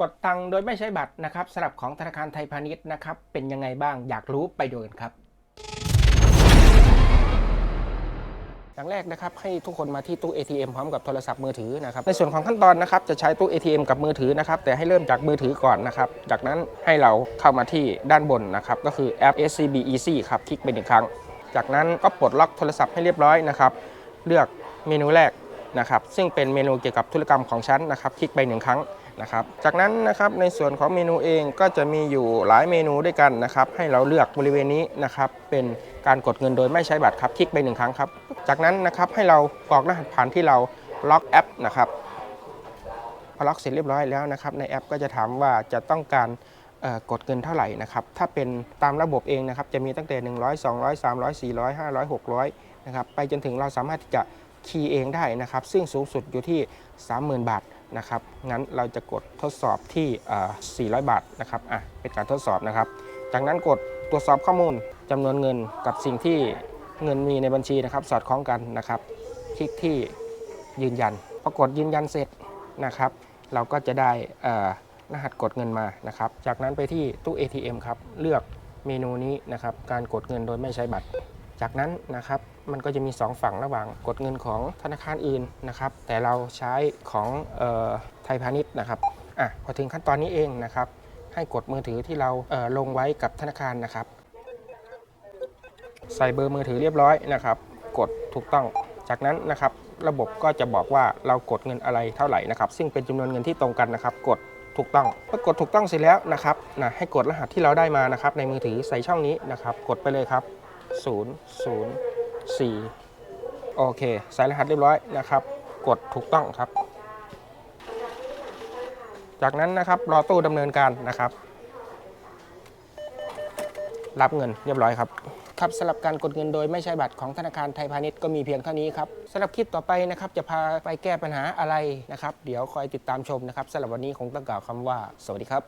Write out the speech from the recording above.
กดตังค์โดยไม่ใช้บัตรนะครับสำหรับของธนาคารไทยพาณิชย์นะครับเป็นยังไงบ้างอยากรู้ไปดูกันครับอย่างแรกนะครับให้ทุกคนมาที่ตู้ ATM พร้อมกับโทรศัพท์มือถือนะครับในส่วนของขั้นตอนนะครับจะใช้ตู้ ATM กับมือถือนะครับแต่ให้เริ่มจากมือถือก่อนนะครับจากนั้นให้เราเข้ามาที่ด้านบนนะครับก็คือแอป SCB Easy ครับคลิกไปหนึ่งครั้ง จากนั้นก็ปลดล็อกโทรศัพท์ให้เรียบร้อยนะครับเลือกเมนูแรกนะครับซึ่งเป็นเมนูเกี่ยวกับธุรกรรมของฉันนะครับคลิกไปหนึ่งครั้ง นะครับ จากนั้นนะครับในส่วนของเมนูเองก็จะมีอยู่หลายเมนูด้วยกันนะครับให้เราเลือกบริเวณนี้นะครับเป็นการกดเงินโดยไม่ใช้บัตรครับคลิกไปหนึ่งครั้งครับ จากนั้นนะครับให้เรากรอกรหัสผ่านที่เราล็อกแอปนะครับพอล็อกเสร็จเรียบร้อยแล้วนะครับในแอปก็จะถามว่าจะต้องการกดเงินเท่าไหร่นะครับ ถ้าเป็นตามระบบเองนะครับ จะมีตั้งแต่ 100 200 300 400 500 600 นะครับ ไปจนถึงเราสามารถที่จะ คีย์เองได้นะครับ ซึ่งสูงสุดอยู่ที่ 30,000 บาทนะครับ งั้นเราจะกดทดสอบที่เอ่อ400 บาทนะครับ อะ เป็นการทดสอบนะครับ จากนั้นกดตรวจสอบข้อมูลจำนวนเงินกับสิ่งที่เงินมีในบัญชีนะครับ สอดคล้องกันนะครับ คลิกที่ยืนยัน พอกดยืนยันเสร็จนะครับ เราก็จะได้รหัสกดเงินมานะครับ จากนั้นไปที่ตู้ ATM ครับ เลือกเมนูนี้นะครับ การกดเงินโดยไม่ใช้บัตร จากนั้นนะครับมันก็จะมี 2 ฝั่งระหว่างกดเงินของธนาคารอื่นนะครับ แต่เราใช้ของออไทยพาณิชย์นะครับอะพอถึงขั้นตอนนี้เองนะครับ ให้กดมือถือที่เราเลงไว้กับธนาคารนะครับ ใส่เบอร์มือถือเรียบร้อยนะครับ กดถูกต้อง จากนั้นนะครับ ระบบก็จะบอกว่าเรากดเงินอะไรเท่าไหร่นะครับ ซึ่งเป็นจำนวนเงินที่ตรงกันนะครับ กดถูกต้องเมื่อกดถูกต้องเสร็จแล้วนะครับนะให้กดรหัสที่เราได้มานะครับ ในมือถือใส่ช่องนี้นะครับ กดไปเลยครับ 0 0 4 โอเค ใส่รหัสเรียบร้อยนะครับ กดถูกต้องครับ จากนั้นนะครับรอตู้ดำเนินการนะครับ รับเงินเรียบร้อยครับครับสำหรับการกดเงินโดยไม่ใช้บัตรของธนาคารไทยพาณิชย์ก็มีเพียงเท่านี้ครับสำหรับคลิปต่อไปนะครับจะพาไปแก้ปัญหาอะไรนะครับ เดี๋ยวคอยติดตามชมนะครับสำหรับวันนี้คงต้องกล่าวคำว่า สวัสดีครับ